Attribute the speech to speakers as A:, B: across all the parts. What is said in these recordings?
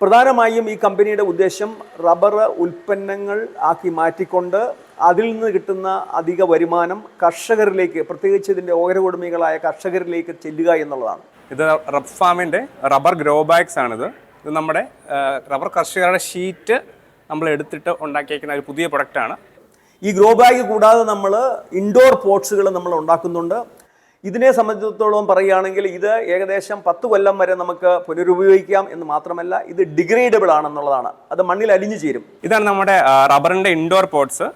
A: പ്രധാനമായും ഈ കമ്പനിയുടെ ഉദ്ദേശം റബ്ബർ ഉൽപ്പന്നങ്ങൾ ആക്കി മാറ്റിക്കൊണ്ട് അതിൽ നിന്ന് കിട്ടുന്ന അധിക വരുമാനം കർഷകരിലേക്ക് പ്രത്യേകിച്ച് ഇതിന്റെ ഓഹരകുടുമികളായ കർഷകരിലേക്ക് ചെല്ലുക എന്നുള്ളതാണ്.
B: ഇത് റബ് ഫാമിന്റെ റബ്ബർ ഗ്രോ ബാഗ്സ് ആണിത്. ഇത് നമ്മുടെ റബ്ബർ കർഷകരുടെ ഷീറ്റ് നമ്മൾ എടുത്തിട്ട് ഉണ്ടാക്കിയേക്കുന്ന ഒരു പുതിയ പ്രൊഡക്റ്റാണ്.
A: ഈ ഗ്രോ ബാഗ് കൂടാതെ നമ്മൾ ഇൻഡോർ പോട്ട്സുകൾ നമ്മൾ ഉണ്ടാക്കുന്നുണ്ട്. ഇതിനെ സംബന്ധിച്ചിടത്തോളം പറയുകയാണെങ്കിൽ ഇത് ഏകദേശം പത്ത് കൊല്ലം വരെ നമുക്ക് പുനരുപയോഗിക്കാം എന്ന് മാത്രമല്ല ഇത് ഡിഗ്രേഡബിൾ ആണെന്നുള്ളതാണ്. അത് മണ്ണിൽ അലിഞ്ഞു ചേരും.
B: ഇതാണ് നമ്മുടെ റബ്ബറിന്റെ ഇൻഡോർ പോട്ട്സ്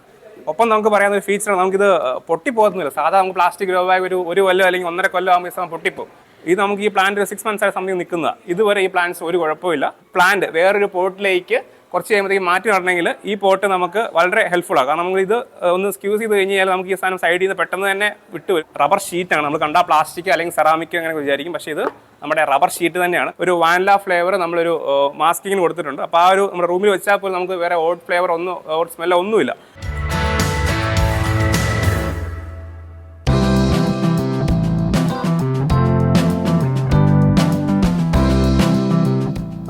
B: ഒപ്പം നമുക്ക് പറയാൻ ഒരു ഫീച്ചർ നമുക്കിത് പൊട്ടിപ്പോകുന്നില്ല. സാധാരണ നമുക്ക് പ്ലാസ്റ്റിക് ബാഗ് ഒരു ഒരു കൊല്ലം അല്ലെങ്കിൽ ഒന്നര കൊല്ലം ആകുമ്പോൾ സമയം പൊട്ടിപ്പോകും ഇത് നമുക്ക് ഈ പ്ലാന്റ് ഒരു സിക്സ് മന്ത്സ് ആയ സമയം നിൽക്കുന്നതാണ്. ഇതുവരെ ഈ പ്ലാന്റ്സ് ഒരു കുഴപ്പമില്ല പ്ലാന്റ് വേറൊരു പോട്ടിലേക്ക് കുറച്ച് കഴിയുമ്പോഴത്തേക്ക് മാറ്റി നടണമെങ്കിൽ ഈ പോട്ട് നമുക്ക് വളരെ ഹെൽപ്ഫുൾ ആണ് കാരണം നമ്മൾ ഇത് ഒന്ന് സ്ക്യൂസ് ചെയ്ത് കഴിഞ്ഞ് കഴിഞ്ഞാൽ നമുക്ക് ഈ സാധനം സൈഡിൽ നിന്ന് പെട്ടെന്ന് തന്നെ വിട്ടു റബ്ബർ ഷീറ്റാണ് നമ്മൾ കണ്ട പ്ലാസ്റ്റിക് അല്ലെങ്കിൽ സെറാമിക് അങ്ങനെ വിചാരിക്കും. പക്ഷേ ഇത് നമ്മുടെ റബ്ബർ ഷീറ്റ് തന്നെയാണ്. ഒരു വാനില ഫ്ലേവർ നമ്മളൊരു മാസ്കിങ്ങിന് കൊടുത്തിട്ടുണ്ട്. അപ്പോൾ ആ ഒരു നമ്മുടെ റൂമിൽ വെച്ചാൽ പോലും നമുക്ക് വേറെ ഓട്ട് ഫ്ലേവർ ഒന്നും ഓട്ട് സ്മെല്ല ഒന്നുമില്ല.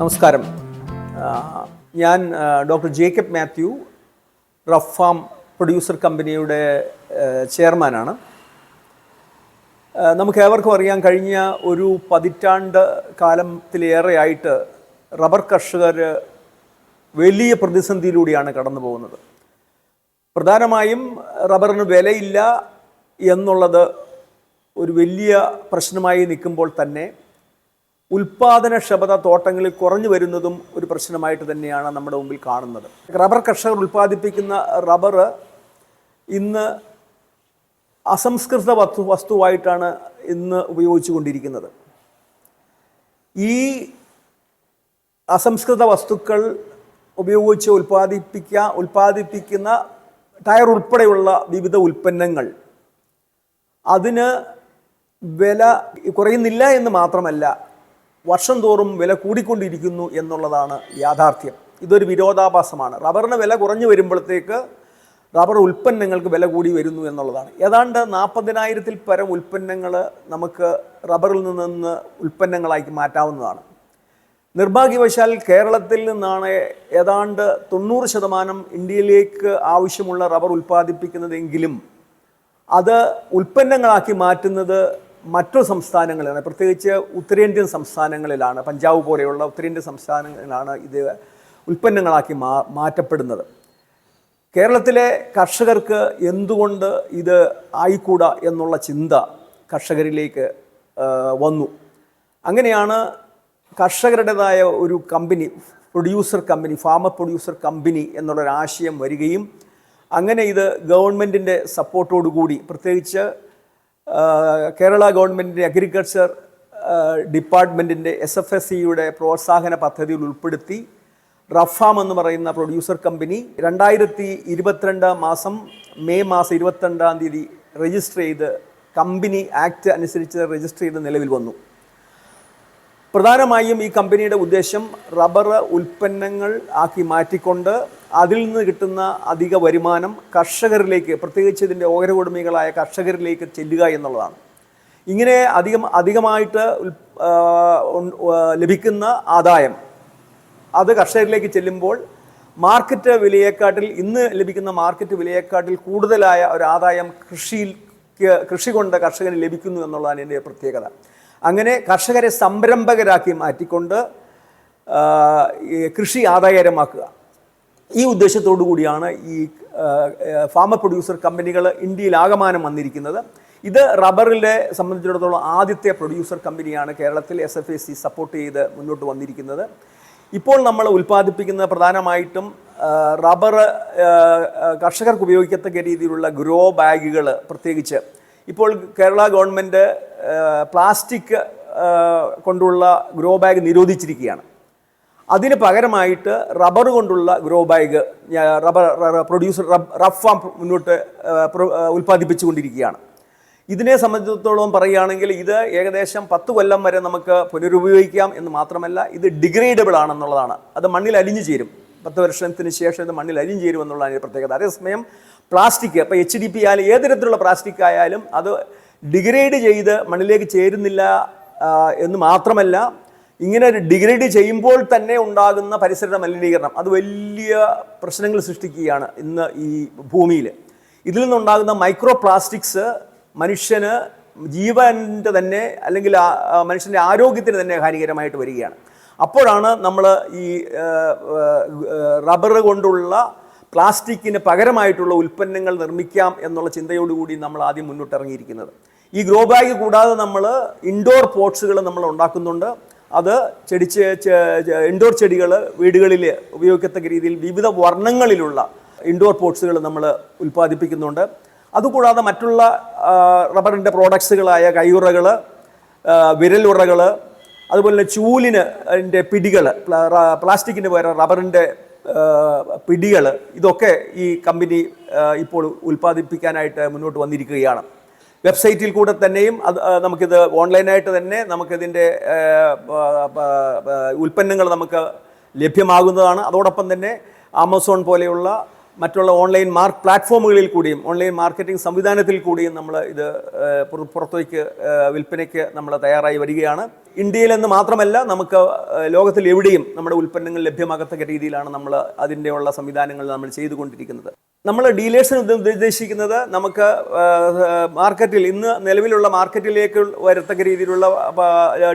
A: നമസ്കാരം. ഞാൻ ഡോക്ടർ ജേക്കബ് മാത്യു റഫാം പ്രൊഡ്യൂസർ കമ്പനിയുടെ ചെയർമാനാണ്. നമുക്ക് ഏവർക്കും അറിയാം കഴിഞ്ഞ ഒരു പതിറ്റാണ്ട് കാലത്തിലേറെയായിട്ട് റബ്ബർ കർഷകർ വലിയ പ്രതിസന്ധിയിലൂടെയാണ് കടന്നു പോകുന്നത് പ്രധാനമായും റബ്ബറിന് വിലയില്ല എന്നുള്ളത് ഒരു വലിയ പ്രശ്നമായി നിൽക്കുമ്പോൾ തന്നെ ഉൽപാദനക്ഷമത തോട്ടങ്ങളിൽ കുറഞ്ഞു വരുന്നതും ഒരു പ്രശ്നമായിട്ട് തന്നെയാണ് നമ്മുടെ മുമ്പിൽ കാണുന്നത്. റബ്ബർ കർഷകർ ഉൽപ്പാദിപ്പിക്കുന്ന റബ്ബർ ഇന്ന് അസംസ്കൃത വസ്തു വസ്തുവായിട്ടാണ് ഇന്ന് ഉപയോഗിച്ചു കൊണ്ടിരിക്കുന്നത് ഈ അസംസ്കൃത വസ്തുക്കൾ ഉപയോഗിച്ച് ഉൽപ്പാദിപ്പിക്കുക ഉൽപ്പാദിപ്പിക്കുന്ന ടയർ ഉൾപ്പെടെയുള്ള വിവിധ ഉൽപ്പന്നങ്ങൾ അതിന് വില കുറയുന്നില്ല എന്ന് മാത്രമല്ല വർഷം തോറും വില കൂടിക്കൊണ്ടിരിക്കുന്നു എന്നുള്ളതാണ് യാഥാർത്ഥ്യം. ഇതൊരു വിരോധാഭാസമാണ്. റബ്ബറിന് വില കുറഞ്ഞു വരുമ്പോഴത്തേക്ക് റബ്ബർ ഉൽപ്പന്നങ്ങൾക്ക് വില കൂടി വരുന്നു എന്നുള്ളതാണ്. ഏതാണ്ട് നാൽപ്പതിനായിരത്തിൽ പരം ഉൽപ്പന്നങ്ങൾ നമുക്ക് റബ്ബറിൽ നിന്ന് ഉൽപ്പന്നങ്ങളാക്കി മാറ്റാവുന്നതാണ്. നിർഭാഗ്യവശാൽ കേരളത്തിൽ നിന്നാണ് ഏതാണ്ട് തൊണ്ണൂറ് ശതമാനം ഇന്ത്യയിലേക്ക് ആവശ്യമുള്ള റബ്ബർ ഉൽപ്പാദിപ്പിക്കുന്നതെങ്കിലും അത് ഉൽപ്പന്നങ്ങളാക്കി മാറ്റുന്നത് മറ്റു സംസ്ഥാനങ്ങളിലാണ്. പ്രത്യേകിച്ച് ഉത്തരേന്ത്യൻ സംസ്ഥാനങ്ങളിലാണ് പഞ്ചാബ് പോലെയുള്ള ഉത്തരേന്ത്യൻ സംസ്ഥാനങ്ങളിലാണ് ഇത് ഉൽപ്പന്നങ്ങളാക്കി മാ മാറ്റപ്പെടുന്നത്. കേരളത്തിലെ കർഷകർക്ക് എന്തുകൊണ്ട് ഇത് ആയിക്കൂടാ എന്നുള്ള ചിന്ത കർഷകരിലേക്ക് വന്നു. അങ്ങനെയാണ് കർഷകരുടേതായ ഒരു company producer company farmer producer company എന്നുള്ളൊരു ആശയം വരികയും അങ്ങനെ ഇത് ഗവൺമെന്റിന്റെ സപ്പോർട്ടോടുകൂടി പ്രത്യേകിച്ച് കേരള ഗവൺമെന്റിന്റെ അഗ്രികൾച്ചർ ഡിപ്പാർട്ട്മെന്റിന്റെ എസ് എഫ് എസ് സിയുടെ പ്രോത്സാഹന പദ്ധതിയിൽ ഉൾപ്പെടുത്തി റഫാം എന്ന് പറയുന്ന പ്രൊഡ്യൂസർ കമ്പനി രണ്ടായിരത്തി ഇരുപത്തിരണ്ട് മാസം മെയ് മാസം ഇരുപത്തിരണ്ടാം തീയതി രജിസ്റ്റർ ചെയ്ത് കമ്പനി ആക്ട് അനുസരിച്ച് രജിസ്റ്റർ ചെയ്ത് നിലവിൽ വന്നു. പ്രധാനമായും ഈ കമ്പനിയുടെ ഉദ്ദേശം റബ്ബർ ഉൽപ്പന്നങ്ങൾ ആക്കി മാറ്റിക്കൊണ്ട് അതിൽ നിന്ന് കിട്ടുന്ന അധിക വരുമാനം കർഷകരിലേക്ക് പ്രത്യേകിച്ച് ഇതിന്റെ ഓഹരകുടുമികളായ കർഷകരിലേക്ക് ചെല്ലുക എന്നുള്ളതാണ്. ഇങ്ങനെ അധികം അധികമായിട്ട് ലഭിക്കുന്ന ആദായം. അത് കർഷകരിലേക്ക് ചെല്ലുമ്പോൾ മാർക്കറ്റ് വിലയെക്കാട്ടിൽ ഇന്ന് ലഭിക്കുന്ന മാർക്കറ്റ് വിലയെക്കാട്ടിൽ കൂടുതലായ ഒരു ആദായം കൃഷിയിൽ കൃഷി കൊണ്ട് കർഷകന് ലഭിക്കുന്നു എന്നുള്ളതാണ് എന്റെ പ്രത്യേകത. അങ്ങനെ കർഷകരെ സംരംഭകരാക്കി മാറ്റിക്കൊണ്ട് കൃഷി ആദായകരമാക്കുക. ഈ ഉദ്ദേശത്തോടു കൂടിയാണ് ഈ ഫാമർ പ്രൊഡ്യൂസർ കമ്പനികൾ ഇന്ത്യയിൽ ആകമാനം വന്നിരിക്കുന്നത്. ഇത് റബ്ബറിലെ സംബന്ധിച്ചിടത്തോളം ആദ്യത്തെ പ്രൊഡ്യൂസർ കമ്പനിയാണ് കേരളത്തിൽ S F A C support ചെയ്ത് മുന്നോട്ട് വന്നിരിക്കുന്നത്. ഇപ്പോൾ നമ്മൾ ഉൽപ്പാദിപ്പിക്കുന്ന പ്രധാനമായിട്ടും റബ്ബർ കർഷകർക്ക് ഉപയോഗിക്കത്തക്ക രീതിയിലുള്ള ഗ്രോ ബാഗുകൾ പ്രത്യേകിച്ച്. ഇപ്പോൾ കേരള ഗവൺമെന്റ് പ്ലാസ്റ്റിക് കൊണ്ടുള്ള ഗ്രോ ബാഗ് നിരോധിച്ചിരിക്കുകയാണ്. അതിന് പകരമായിട്ട് റബ്ബർ കൊണ്ടുള്ള grow bag rubber producer rough farm മുന്നോട്ട് ഉൽപ്പാദിപ്പിച്ചു കൊണ്ടിരിക്കുകയാണ് ഉൽപ്പാദിപ്പിച്ചുകൊണ്ടിരിക്കുകയാണ്. ഇതിനെ സംബന്ധിച്ചിടത്തോളം പറയുകയാണെങ്കിൽ ഇത് ഏകദേശം പത്ത് കൊല്ലം വരെ നമുക്ക് പുനരുപയോഗിക്കാം എന്ന് മാത്രമല്ല ഇത് ഡിഗ്രേഡബിൾ ആണെന്നുള്ളതാണ്. അത് മണ്ണിൽ അലിഞ്ഞു ചേരും. പത്ത് വർഷത്തിന് ശേഷം ഇത് മണ്ണിൽ അലിഞ്ഞു ചേരും എന്നുള്ളതാണ് ഇതിന്റെ പ്രത്യേകത. അതേസമയം പ്ലാസ്റ്റിക് ഇപ്പോൾ എച്ച് ഡി പി ആയാലും ഏത് തരത്തിലുള്ള പ്ലാസ്റ്റിക് ആയാലും അത് ഡിഗ്രേഡ് ചെയ്ത് മണ്ണിലേക്ക് ചേരുന്നില്ല എന്ന് മാത്രമല്ല ഇങ്ങനെ ഡിഗ്രേഡ് ചെയ്യുമ്പോൾ തന്നെ ഉണ്ടാകുന്ന പരിസര മലിനീകരണം. അത് വലിയ പ്രശ്നങ്ങൾ സൃഷ്ടിക്കുകയാണ് ഇന്ന് ഈ ഭൂമിയിൽ ഇതിൽ നിന്നുണ്ടാകുന്ന മൈക്രോ പ്ലാസ്റ്റിക്സ് മനുഷ്യന് ജീവന്റെ തന്നെ അല്ലെങ്കിൽ മനുഷ്യന്റെ ആരോഗ്യത്തിന് തന്നെ ഹാനികരമായിട്ട് വരികയാണ്. അപ്പോഴാണ് നമ്മൾ ഈ റബ്ബർ കൊണ്ടുള്ള പ്ലാസ്റ്റിക്കിന് പകരമായിട്ടുള്ള ഉൽപ്പന്നങ്ങൾ നിർമ്മിക്കാം എന്നുള്ള ചിന്തയോടുകൂടി നമ്മൾ ആദ്യം മുന്നോട്ടിറങ്ങിയിരിക്കുന്നത്. ഈ ഗ്രോ ബാഗ് കൂടാതെ നമ്മൾ ഇൻഡോർ പോട്ട്സുകൾ നമ്മൾ ഉണ്ടാക്കുന്നുണ്ട്. അത് ചെടി ഇൻഡോർ ചെടികൾ വീടുകളിൽ ഉപയോഗിക്കത്തക്ക രീതിയിൽ വിവിധ വർണങ്ങളിലുള്ള ഇൻഡോർ പോട്ട്സുകൾ നമ്മൾ ഉൽപ്പാദിപ്പിക്കുന്നുണ്ട്. അതുകൂടാതെ മറ്റുള്ള റബ്ബറിന്റെ പ്രോഡക്ട്സുകളായ കയ്യുറകൾ വിരലുറകൾ അതുപോലെ തന്നെ ചൂലിന് അതിന്റെ പിടികൾ പ്ലാസ്റ്റിക്കിന് പകരം റബ്ബറിന്റെ പിടികൾ ഇതൊക്കെ ഈ കമ്പനി ഇപ്പോൾ ഉൽപ്പാദിപ്പിക്കാനായിട്ട് മുന്നോട്ട് വന്നിരിക്കുകയാണ്. വെബ്സൈറ്റിൽ കൂടെ തന്നെയും അത് നമുക്കിത് ഓൺലൈനായിട്ട് തന്നെ നമുക്കിതിന്റെ ഉൽപ്പന്നങ്ങൾ നമുക്ക് ലഭ്യമാകുന്നതാണ്. അതോടൊപ്പം തന്നെ ആമസോൺ പോലെയുള്ള മറ്റുള്ള ഓൺലൈൻ മാർക്ക് പ്ലാറ്റ്ഫോമുകളിൽ കൂടിയും ഓൺലൈൻ മാർക്കറ്റിംഗ് സംവിധാനത്തിൽ കൂടിയും നമ്മൾ ഇത് പുറത്തേക്ക് വിൽപ്പനയ്ക്ക് നമ്മൾ തയ്യാറായി വരികയാണ്. ഇന്ത്യയിലെന്ന് മാത്രമല്ല നമുക്ക് ലോകത്തിൽ എവിടെയും നമ്മുടെ ഉൽപ്പന്നങ്ങൾ ലഭ്യമാകത്തക്ക രീതിയിലാണ് നമ്മൾ അതിന്റെയുള്ള സംവിധാനങ്ങൾ നമ്മൾ ചെയ്തുകൊണ്ടിരിക്കുന്നത്. നമ്മൾ ഡീലേഴ്സിന് ഉദ്ദ- ഉദ്ദേശിക്കുന്നത് നമുക്ക് മാർക്കറ്റിൽ ഇന്ന് നിലവിലുള്ള മാർക്കറ്റിലേക്ക് വരത്തക്ക രീതിയിലുള്ള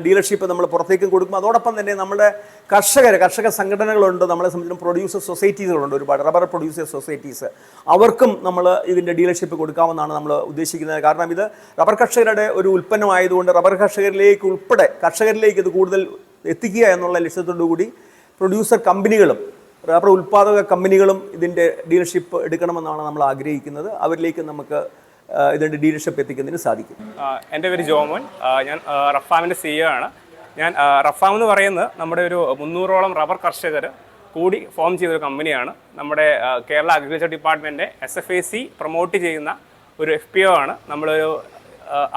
A: ഡീലർഷിപ്പ് നമ്മൾ പുറത്തേക്കും കൊടുക്കും. അതോടൊപ്പം തന്നെ നമ്മുടെ കർഷകർ കർഷക സംഘടനകളുണ്ട്. നമ്മളെ സംബന്ധിച്ചും പ്രൊഡ്യൂസർ സൊസൈറ്റീസുകളുണ്ട്. ഒരുപാട് റബ്ബർ പ്രൊഡ്യൂസർ സൊസൈറ്റീസ്. അവർക്കും നമ്മൾ ഇതിന്റെ ഡീലർഷിപ്പ് കൊടുക്കാമെന്നാണ് നമ്മൾ ഉദ്ദേശിക്കുന്നത്. കാരണം ഇത് റബ്ബർ കർഷകരുടെ ഒരു ഉൽപ്പന്നമായതുകൊണ്ട് റബ്ബർ കർഷകരിലേക്ക് ഉൾപ്പെടെ കർഷകരിലേക്ക് ഇത് കൂടുതൽ എത്തിക്കുക എന്നുള്ള ലക്ഷ്യത്തോടു കൂടി പ്രൊഡ്യൂസർ കമ്പനികളും റബ്ബർ ഉൽപ്പാദക കമ്പനികളും ഇതിന്റെ ഡീലർഷിപ്പ് എടുക്കണമെന്നാണ് നമ്മൾ ആഗ്രഹിക്കുന്നത്. അവരിലേക്ക് നമുക്ക് ഇതിന്റെ ഡീലർഷിപ്പ് എത്തിക്കുന്നതിന് സാധിക്കും.
B: എന്റെ പേര് ജോമോൻ. ഞാൻ റഫാമിന്റെ സിഇഒ ആണ്. ഞാൻ റഫാം എന്ന് പറയുന്നത് നമ്മുടെ ഒരു മുന്നൂറോളം റബ്ബർ കർഷകർ കൂടി ഫോം ചെയ്തൊരു കമ്പനിയാണ്. നമ്മുടെ Kerala agriculture department S F A C promote ചെയ്യുന്ന ഒരു എഫ് പി ഒ ആണ്. നമ്മളൊരു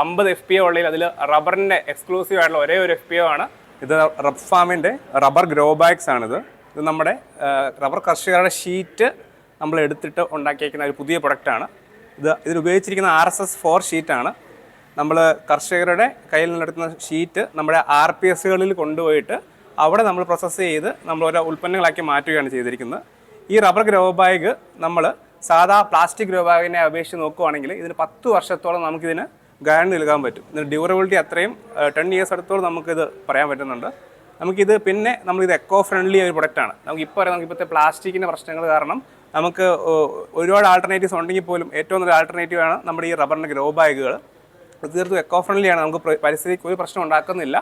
B: അമ്പത് എഫ് പി ഒ ഉള്ളതിൽ അതിൽ റബ്ബറിന്റെ എക്സ്ക്ലൂസീവ് ആയിട്ടുള്ള ഒരേ ഒരു എഫ് പി ഒ ആണ്. ഇത് റഫാമിന്റെ റബ്ബർ ഗ്രോ ബാഗ്സ് ആണിത്. ഇത് നമ്മുടെ റബ്ബർ കർഷകരുടെ ഷീറ്റ് നമ്മൾ എടുത്തിട്ട് ഉണ്ടാക്കിയേക്കുന്ന ഒരു പുതിയ പ്രൊഡക്റ്റാണ്. ഇത് ഇതിൽ ഉപയോഗിച്ചിരിക്കുന്ന ആർ എസ് എസ് ഫോർ ഷീറ്റാണ്. നമ്മൾ കർഷകരുടെ കയ്യിൽ നിന്നെടുക്കുന്ന ഷീറ്റ് നമ്മുടെ ആർ പി എസുകളിൽ കൊണ്ടുപോയിട്ട് അവിടെ നമ്മൾ പ്രോസസ്സ് ചെയ്ത് നമ്മൾ ഓരോ ഉൽപ്പന്നങ്ങളാക്കി മാറ്റുകയാണ് ചെയ്തിരിക്കുന്നത്. ഈ റബ്ബർ ഗ്രോ ബാഗ് നമ്മൾ സാധാ പ്ലാസ്റ്റിക് ഗ്രോ ബാഗിനെ അപേക്ഷിച്ച് നോക്കുവാണെങ്കിൽ ഇതിന് പത്ത് വർഷത്തോളം നമുക്കിതിന് ഗ്യാരണ്ടി നൽകാൻ പറ്റും. ഇതിന് ഡ്യൂറബിലിറ്റി അത്രയും ടെൻ ഇയേഴ്സ് അടുത്തോളം നമുക്കിത് പറയാൻ പറ്റുന്നുണ്ട്. നമുക്കിത് പിന്നെ നമ്മൾ ഇത് എക്കോ ഫ്രണ്ട്ലി ഒരു പ്രൊഡക്റ്റാണ് നമുക്ക് ഇപ്പോൾ നമുക്ക് ഇപ്പോഴത്തെ പ്ലാസ്റ്റിക്കിന്റെ പ്രശ്നങ്ങൾ കാരണം നമുക്ക് ഒരുപാട് ആൾട്ടർനേറ്റീവ്സ് ഉണ്ടെങ്കിൽ പോലും ഏറ്റവും നല്ല ആൾട്ടർനേറ്റീവ് ആണ് നമ്മുടെ ഈ റബ്ബറിന്റെ ഗ്രോ ബാഗുകൾ തീർത്തും എക്കോ ഫ്രണ്ട്ലി ആണ്. നമുക്ക് പരിസ്ഥിതിക്ക് ഒരു പ്രശ്നം ഉണ്ടാക്കുന്നില്ല.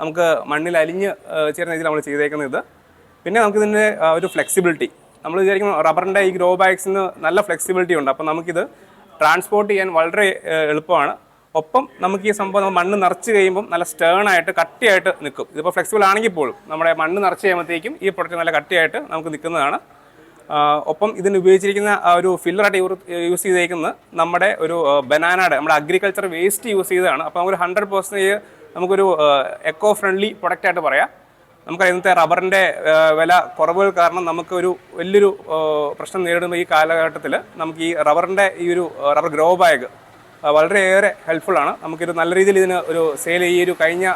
B: നമുക്ക് മണ്ണിൽ അലിഞ്ഞ് ചേരുന്ന രീതിയിൽ നമ്മൾ ചെയ്തേക്കുന്നത്. ഇത് പിന്നെ നമുക്കിതിന്റെ ഒരു ഫ്ലെക്സിബിലിറ്റി നമ്മൾ വിചാരിക്കും റബ്ബറിന്റെ ഈ ഗ്രോ ബാഗ്സിന് നല്ല ഫ്ലെക്സിബിലിറ്റി ഉണ്ട്. അപ്പോൾ നമുക്കിത് ട്രാൻസ്പോർട്ട് ചെയ്യാൻ വളരെ എളുപ്പമാണ്. ഒപ്പം നമുക്ക് ഈ സംഭവം മണ്ണ് നിറച്ച് കഴിയുമ്പോൾ നല്ല സ്റ്റേൺ ആയിട്ട് കട്ടിയായിട്ട് നിൽക്കും. ഇതിപ്പോൾ ഫ്ലെക്സിബിൾ ആണെങ്കിൽ പോലും നമ്മുടെ മണ്ണ് നിറച്ച് കഴിയുമ്പോഴത്തേക്കും ഈ പ്രൊഡക്റ്റ് നല്ല കട്ടിയായിട്ട് നമുക്ക് നിൽക്കുന്നതാണ്. ഒപ്പം ഇതിന് ഉപയോഗിച്ചിരിക്കുന്ന ഒരു ഫില്ലറായിട്ട് യൂസ് ചെയ്തേക്കുന്നത് നമ്മുടെ ഒരു ബനാനയുടെ നമ്മുടെ അഗ്രികൾച്ചർ വേസ്റ്റ് യൂസ് ചെയ്തതാണ്. അപ്പോൾ നമുക്കൊരു ഹൺഡ്രഡ് പെർസെന്റേജ് നമുക്കൊരു എക്കോ ഫ്രണ്ട്ലി പ്രൊഡക്റ്റ് ആയിട്ട് പറയാം. നമുക്ക് ഇന്നത്തെ റബ്ബറിന്റെ വില കുറവുകൾ കാരണം നമുക്ക് ഒരു വലിയൊരു പ്രശ്നം നേരിടുമ്പോൾ ഈ കാലഘട്ടത്തിൽ നമുക്ക് ഈ റബ്ബറിന്റെ ഈ ഒരു റബ്ബർ ഗ്രോ ബാഗ് വളരെയേറെ ഹെൽപ്ഫുൾ ആണ്. നമുക്കിത് നല്ല രീതിയിൽ ഇതിന് ഒരു സെയിൽ ഈ ഒരു കഴിഞ്ഞ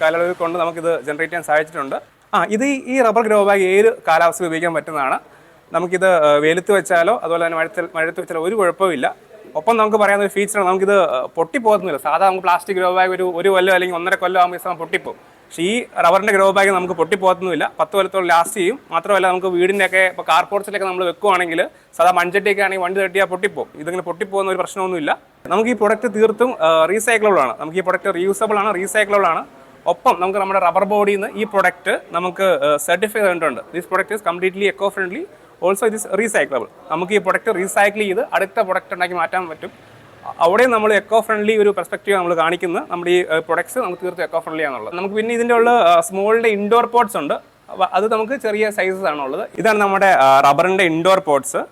B: കാലയളവിൽ കൊണ്ട് നമുക്കിത് ജനറേറ്റ് ചെയ്യാൻ സാധിച്ചിട്ടുണ്ട്. ആ ഇത് ഈ- റബ്ബർ ഗ്രോ ബാഗ് ഏത് കാലാവസ്ഥയിൽ ഉപയോഗിക്കാൻ പറ്റുന്നതാണ്. നമുക്കിത് വെയിലത്ത് വെച്ചാലോ അതുപോലെ തന്നെ മഴത്തിൽ മഴത്ത് വെച്ചാലോ ഒരു കുഴപ്പമില്ല ഒപ്പം നമുക്ക് പറയാൻ ഒരു ഫീച്ചറാണ് നമുക്കിത് പൊട്ടിപ്പോകുന്നില്ല. സാധാരണ നമുക്ക് പ്ലാസ്റ്റിക് ഗ്രോ ബാഗ് ഒരു ഒരു കൊല്ലം അല്ലെങ്കിൽ ഒന്നര കൊല്ലം ആകുമ്പോൾ ഈ സമയം പൊട്ടിപ്പോകും. പക്ഷേ ഈ റബ്ബറിന്റെ ഗ്രോ ബാഗ് നമുക്ക് പൊട്ടിപ്പോകത്തൊന്നുമില്ല. പത്ത് കൊല്ലത്തോളം ലാസ്റ്റ് ചെയ്യും. മാത്രമല്ല നമുക്ക് വീടിന്റെയൊക്കെ ഇപ്പോൾ കാർപോർട്സിലൊക്കെ നമ്മൾ വെക്കുവാണെങ്കിൽ സാധാ മൺചട്ടിയൊക്കെ ആണെങ്കിൽ വണ്ടി തട്ടിയാൽ പൊട്ടിപ്പോകും ഇതിങ്ങനെ പൊട്ടിപ്പോകുന്ന ഒരു പ്രശ്നമൊന്നുമില്ല. നമുക്ക് ഈ പ്രൊഡക്റ്റ് തീർത്തും റീസൈക്കിളബിൾ ആണ്. നമുക്ക് ഈ പ്രൊഡക്റ്റ് റീയൂസബിൾ ആണ് റീസൈക്കിളബിൾ ആണ്. ഒപ്പം നമുക്ക് നമ്മുടെ റബ്ബർ ബോഡിയിൽ നിന്ന് ഈ പ്രൊഡക്റ്റ് നമുക്ക് സർട്ടിഫൈ ചെയ്തിട്ടുണ്ട്. This product is completely eco friendly also it is recyclable നമുക്ക് ഈ പ്രൊഡക്റ്റ് റീസൈക്കിൾ ചെയ്ത് അടുത്ത പ്രൊഡക്റ്റ് ഉണ്ടാക്കി മാറ്റാൻ പറ്റും. അവിടെയും നമ്മൾ എക്കോ ഫ്രണ്ട്ലി ഒരു പെർസ്പെക്റ്റീവ് നമ്മൾ കാണിക്കുന്നത്. നമ്മുടെ ഈ പ്രൊഡക്ട്സ് നമുക്ക് തീർത്ത് എക്കോ ഫ്രണ്ട്ലി ആണുള്ളത്. നമുക്ക് പിന്നെ ഇതിന്റെ ഉള്ള സ്മോളിന്റെ ഇൻഡോർ പോട്ട്സ് ഉണ്ട്. അത് നമുക്ക് ചെറിയ സൈസസ് ആണുള്ളത് ഇതാണ് നമ്മുടെ റബ്ബറിന്റെ ഇൻഡോർ പോട്ട്സ്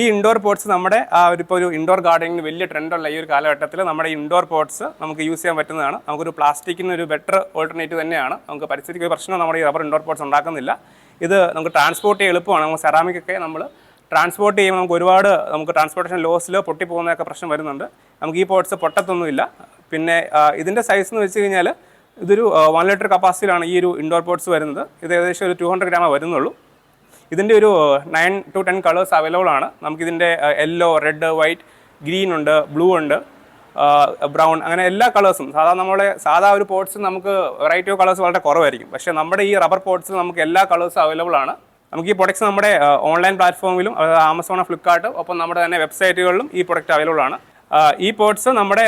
B: ഈ ഇൻഡോർ പോട്ട്സ് നമ്മുടെ ആ ഒരു ഇപ്പോൾ ഒരു ഇൻഡോർ ഗാർഡനിങ്ങിന് വലിയ ട്രെൻഡുള്ള ഈ ഒരു കാലഘട്ടത്തിൽ നമ്മുടെ ഇൻഡോർ പോട്ട്സ് നമുക്ക് യൂസ് ചെയ്യാൻ പറ്റുന്നതാണ്. നമുക്കൊരു പ്ലാസ്റ്റിക്കിന് ഒരു ബെറ്റർ ഓൾട്ടർനേറ്റീവ് തന്നെയാണ്. നമുക്ക് പരിസ്ഥിതിക്ക് പ്രശ്നം നമ്മുടെ ഈ റബ്ബർ ഇൻഡോർ പോട്ട്സ് ഉണ്ടാക്കുന്നില്ല. ഇത് നമുക്ക് ട്രാൻസ്പോർട്ട് ചെയ്യാൻ എളുപ്പമാണ്. നമുക്ക് സെറാമിക് ഒക്കെ നമ്മൾ ട്രാൻസ്പോർട്ട് ചെയ്യുമ്പോൾ നമുക്ക് ഒരുപാട് നമുക്ക് ട്രാൻസ്പോർട്ടേഷൻ ലോസിലോ പൊട്ടിപ്പോകുന്നതൊക്കെ പ്രശ്നം വരുന്നുണ്ട്. നമുക്ക് ഈ പോട്ട്സ് പൊട്ടത്തൊന്നുമില്ല. പിന്നെ ഇതിന്റെ സൈസ് എന്ന് വെച്ച് കഴിഞ്ഞാൽ ഇതൊരു വൺ ലിറ്റർ കപ്പാസിറ്റിയിലാണ് ഈ ഒരു ഇൻഡോർ പോട്ട്സ് വരുന്നത്. ഇത് ഏകദേശം ഒരു ടു ഹൺഡ്രഡ് ഗ്രാമേ വരുന്നുള്ളൂ. ഇതിന്റെ ഒരു nine to ten colours available ആണ്. നമുക്കിതിന്റെ യെല്ലോ റെഡ് വൈറ്റ് ഗ്രീൻ ഉണ്ട് ബ്ലൂ ഉണ്ട് ബ്രൗൺ അങ്ങനെ എല്ലാ കളേഴ്സും സാധാരണ നമ്മളെ സാധാ ഒരു പോട്ട്സ് നമുക്ക് വെറൈറ്റി ഓഫ് കളേഴ്സ് വളരെ കുറവായിരിക്കും. പക്ഷേ നമ്മുടെ ഈ റബ്ബർ പോർട്ട്സ് നമുക്ക് എല്ലാ കളേഴ്സും അവൈലബിൾ ആണ്. നമുക്ക് ഈ പ്രൊഡക്ട്സ് നമ്മുടെ ഓൺലൈൻ പ്ലാറ്റ്ഫോമിലും അതായത് ആമസോൺ ഫ്ലിപ്കാർട്ട് ഒപ്പം നമ്മുടെ തന്നെ വെബ്സൈറ്റുകളിലും ഈ പ്രൊഡക്റ്റ് അവൈലബിൾ ആണ്. ഈ പേർട്സ് നമ്മുടെ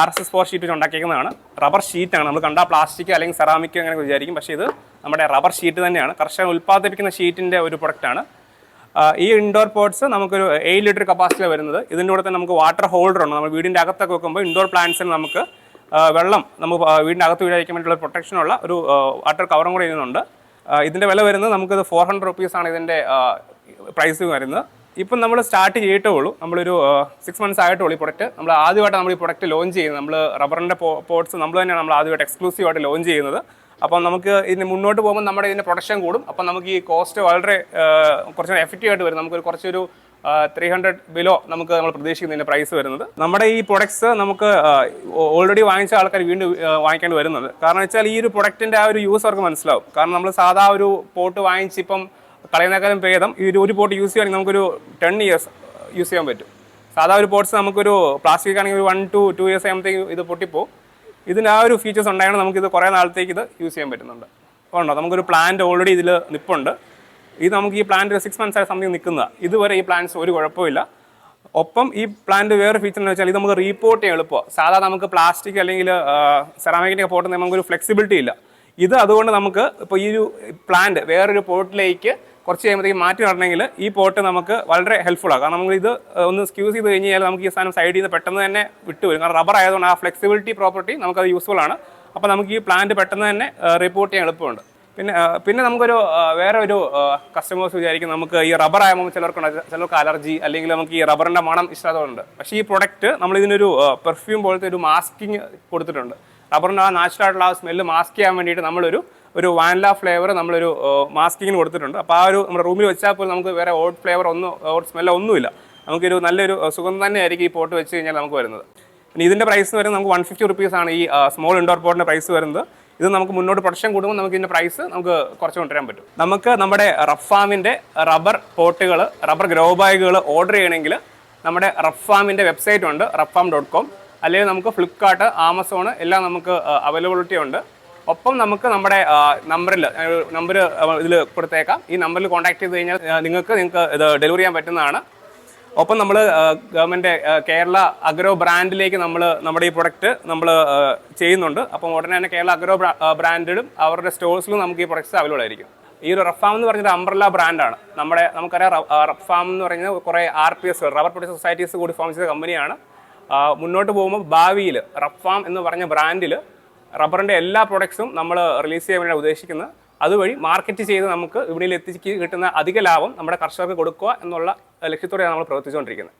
B: R S S four sheet വെച്ച് ഉണ്ടാക്കിയിരിക്കുന്നതാണ് റബ്ബർ ഷീറ്റാണ് നമ്മൾ കണ്ട പ്ലാസ്റ്റിക് അല്ലെങ്കിൽ സെറാമിക് അങ്ങനെ വിചാരിക്കും. പക്ഷേ ഇത് നമ്മുടെ റബ്ബർ ഷീറ്റ് തന്നെയാണ്. കർഷകർ ഉൽപ്പാദിപ്പിക്കുന്ന ഷീറ്റിന്റെ ഒരു പ്രൊഡക്റ്റാണ് ഈ ഇൻഡോർ പോട്ട്സ് നമുക്കൊരു എയ്റ്റ് ലിറ്റർ കപ്പാസിറ്റി വരുന്നത്. ഇതിന്റെ കൂടെ തന്നെ നമുക്ക് വാട്ടർ ഹോൾഡർ ഉണ്ട്. നമ്മൾ വീടിന്റെ അകത്തൊക്കെ വെക്കുമ്പോൾ ഇൻഡോർ പ്ലാന്റ്സിന് നമുക്ക് വെള്ളം നമുക്ക് വീടിന്റെ അകത്ത് വീഴാതിരിക്കാൻ വേണ്ടിയുള്ള പ്രൊട്ടക്ഷനുള്ള ഒരു വാട്ടർ കവറും കൂടെ ആ, ഇതിന്റെ വില വരുന്നത് നമുക്കിത് ഫോർ ഹൺഡ്രഡ് റുപ്പീസാണ് ഇതിന്റെ പ്രൈസ് വരുന്നത്. ഇപ്പം നമ്മൾ സ്റ്റാർട്ട് ചെയ്തിട്ടേ ഉള്ളൂ. നമ്മളൊരു സിക്സ് മന്ത്സ് ആയിട്ടുള്ളൂ ഈ പ്രൊഡക്റ്റ് നമ്മൾ ആദ്യമായിട്ട് നമ്മൾ ഈ പ്രൊഡക്റ്റ് ലോഞ്ച് ചെയ്യുന്നത്. നമ്മൾ റബ്ബറിന്റെ പോട്ട്സ് നമ്മൾ തന്നെയാണ് നമ്മൾ ആദ്യമായിട്ട് എക്സ്ക്ലൂസീവായിട്ട് ലോഞ്ച് ചെയ്യുന്നത്. അപ്പം നമുക്ക് ഇതിന് മുന്നോട്ട് പോകുമ്പോൾ നമ്മുടെ ഇതിന്റെ പ്രൊഡക്ഷൻ കൂടും. അപ്പം നമുക്ക് ഈ കോസ്റ്റ് വളരെ കുറച്ചുകൂടി എഫക്റ്റീവ് ആയിട്ട് വരും. നമുക്കൊരു കുറച്ചൊരു ത്രീ ഹൺഡ്രഡ് ബിലോ നമുക്ക് നമ്മൾ പ്രതീക്ഷിക്കുന്നതിന്റെ പ്രൈസ് വരുന്നത്. നമ്മുടെ ഈ പ്രൊഡക്ട്സ് നമുക്ക് ഓൾറെഡി വാങ്ങിച്ച ആൾക്കാർ വീണ്ടും വാങ്ങിക്കേണ്ടി വരുന്നത് കാരണം വെച്ചാൽ ഈ ഒരു പ്രൊഡക്റ്റിന്റെ ആ ഒരു യൂസ് അവർക്ക് മനസ്സിലാവും. കാരണം നമ്മൾ സാധാ ഒരു പോട്ട് വാങ്ങിച്ച് ഇപ്പം കളയുന്നേക്കാളും ഭേദം ഈ ഒരു പോട്ട് യൂസ് ചെയ്യുകയാണെങ്കിൽ നമുക്കൊരു ടെൻ ഇയേഴ്സ് യൂസ് ചെയ്യാൻ പറ്റും. സാധാ ഒരു പോട്ട്സ് നമുക്കൊരു പ്ലാസ്റ്റിക് ആണെങ്കിൽ ഒരു വൺ ടു ടു ഇയേഴ്സ് ആകുമ്പോഴത്തേക്കും ഇത് പൊട്ടിപ്പോവും. ഇതിന് ആ ഒരു ഫീച്ചേഴ്സ് ഉണ്ടായാണ് നമുക്കിത് കുറേ നാളത്തേക്ക് ഇത് യൂസ് ചെയ്യാൻ പറ്റുന്നുണ്ട്. ഉണ്ടോ? നമുക്കൊരു പ്ലാന്റ് ഓൾറെഡി ഇതിൽ നിപ്പുണ്ട്. ഇത് നമുക്ക് ഈ പ്ലാന്റ് സിക്സ് മന്ത്സ് ആയ സമയം നിൽക്കുന്നതാണ് ഇതുവരെ ഈ പ്ലാന്റ്സ് ഒരു കുഴപ്പമില്ല ഒപ്പം ഈ പ്ലാന്റ് വേറെ ഫീച്ചർ എന്ന് വെച്ചാൽ ഇത് നമുക്ക് റീപോർട്ട് ചെയ്യാൻ എളുപ്പമാണ് സാധാരണ നമുക്ക് പ്ലാസ്റ്റിക് അല്ലെങ്കിൽ സെറാമിക്കിന്റെ പോട്ട് നമുക്കൊരു ഫ്ലെക്സിബിലിറ്റി ഇല്ല. ഇത് അതുകൊണ്ട് നമുക്ക് ഇപ്പോൾ ഈ ഒരു പ്ലാന്റ് വേറൊരു പോട്ടിലേക്ക് കുറച്ച് കഴിയുമ്പോഴത്തേക്ക് മാറ്റി നടണമെങ്കിൽ ഈ പോട്ട് നമുക്ക് വളരെ ഹെൽപ്ഫുൾ ഹെൽപ്ഫുള്ളാണ് കാരണം നമ്മൾ ഇത് ഒന്ന് സ്ക്യൂസ് ചെയ്ത് കഴിഞ്ഞ് കഴിഞ്ഞാൽ നമുക്ക് ഈ സാധനം സൈഡിൽ നിന്ന് പെട്ടെന്ന് തന്നെ വിട്ടു വിട്ടുവരും കാരണം റബ്ബർ ആയതുകൊണ്ട് ആ ഫ്ലെക്സിബിലിറ്റി പ്രോപ്പർട്ടി നമുക്കത് യൂസ്ഫുൾ ആണ്. അപ്പോൾ നമുക്ക് ഈ പ്ലാന്റ് പെട്ടെന്ന് തന്നെ റിപ്പോർട്ട് ചെയ്യാൻ എളുപ്പമുണ്ട്. പിന്നെ പിന്നെ നമുക്കൊരു വേറെ ഒരു കസ്റ്റമേഴ്സ് വിചാരിക്കും നമുക്ക് ഈ റബ്ബർ ആകുമ്പോൾ ചിലർക്ക് ചിലർക്ക് അലർജി അല്ലെങ്കിൽ നമുക്ക് ഈ റബ്ബറിന്റെ മണം ഇഷ്ടമുണ്ട് പക്ഷേ ഈ പ്രൊഡക്റ്റ് നമ്മൾ ഇതിനൊരു പെർഫ്യൂം പോലത്തെ ഒരു മാസ്കിങ് കൊടുത്തിട്ടുണ്ട്. റബ്ബറിന്റെ ആ നാച്ചുറൽ ആയിട്ടുള്ള ആ സ്മെല്ല് മാസ്ക് ചെയ്യാൻ വേണ്ടിയിട്ട് നമ്മളൊരു ഒരു വാനില ഫ്ലേവർ നമ്മളൊരു മാസ്കിങ്ങിന് കൊടുത്തിട്ടുണ്ട്. അപ്പോൾ ആ ഒരു നമ്മുടെ റൂമിൽ വെച്ചാൽ പോലും നമുക്ക് വേറെ ഓട്ട് ഫ്ലേവർ ഒന്നും ഓട്ട് സ്മെല്ലോ ഒന്നുമില്ല. നമുക്കൊരു നല്ലൊരു സുഗന്ധം തന്നെയായിരിക്കും ഈ പോട്ട് വെച്ച് കഴിഞ്ഞാൽ നമുക്ക് വരുന്നത്. പിന്നെ ഇതിന്റെ പ്രൈസ് വരുന്നത് നമുക്ക് വൺ ഫിഫ്റ്റി റുപ്പീസാണ് ഈ സ്മോൾ ഇൻഡോർ പോട്ടിന്റെ പ്രൈസ് വരുന്നത്. ഇത് നമുക്ക് മുന്നോട്ട് പ്രൊഡക്ഷൻ കൂടുമ്പോൾ നമുക്ക് ഇതിന്റെ പ്രൈസ് നമുക്ക് കുറച്ച് കൊണ്ടുവരാൻ പറ്റും. നമുക്ക് നമ്മുടെ റഫാമിന്റെ റബ്ബർ പോട്ടുകൾ റബ്ബർ ഗ്രോ ബാഗുകൾ ഓർഡർ ചെയ്യണമെങ്കിൽ നമ്മുടെ റഫാമിന്റെ വെബ്സൈറ്റ് ഉണ്ട് റഫാം ഡോട്ട് കോം അല്ലെങ്കിൽ നമുക്ക് ഫ്ലിപ്കാർട്ട് ആമസോൺ എല്ലാം നമുക്ക് അവൈലബിലിറ്റി ഉണ്ട്. ഒപ്പം നമുക്ക് നമ്മുടെ നമ്പറിൽ നമ്പർ ഇതിൽ കൊടുത്തേക്കാം. ഈ നമ്പറിൽ കോൺടാക്ട് ചെയ്ത് കഴിഞ്ഞാൽ നിങ്ങൾക്ക് നിങ്ങൾക്ക് ഇത് ഡെലിവറി ചെയ്യാൻ പറ്റുന്നതാണ്. ഒപ്പം നമ്മൾ ഗവൺമെന്റ് കേരള അഗ്രോ ബ്രാൻഡിലേക്ക് നമ്മൾ നമ്മുടെ ഈ പ്രൊഡക്റ്റ് നമ്മൾ ചെയ്യുന്നുണ്ട്. അപ്പം ഉടനെ തന്നെ കേരള അഗ്രോ ബ്രാൻഡിലും അവരുടെ സ്റ്റോഴ്സിലും നമുക്ക് ഈ പ്രൊഡക്ട്സ് അവൈലബിൾ ആയിരിക്കും. ഈ ഒരു റഫാം എന്ന് പറഞ്ഞൊരു അംബ്രല ബ്രാൻഡാണ് നമ്മുടെ നമുക്കറിയാം റഫാം എന്ന് പറയുന്നത് കുറേ R P S rubber product societies കൂടി ഫോം ചെയ്ത കമ്പനിയാണ് മുന്നോട്ട് പോകുമ്പോൾ ഭാവിയിൽ റഫാം എന്ന് പറഞ്ഞ ബ്രാൻഡിൽ റബ്ബറിന്റെ എല്ലാ പ്രൊഡക്ട്സും നമ്മൾ റിലീസ് ചെയ്യാൻ വേണ്ടി ഉദ്ദേശിക്കുന്നത്. അതുവഴി മാർക്കറ്റ് ചെയ്ത് നമുക്ക് വിപണിയിൽ എത്തിച്ച് കിട്ടുന്ന അധിക ലാഭം നമ്മുടെ കർഷകർക്ക് കൊടുക്കുക എന്നുള്ള ലക്ഷ്യത്തോടെയാണ് നമ്മൾ പ്രവർത്തിച്ചുകൊണ്ടിരിക്കുന്നത്.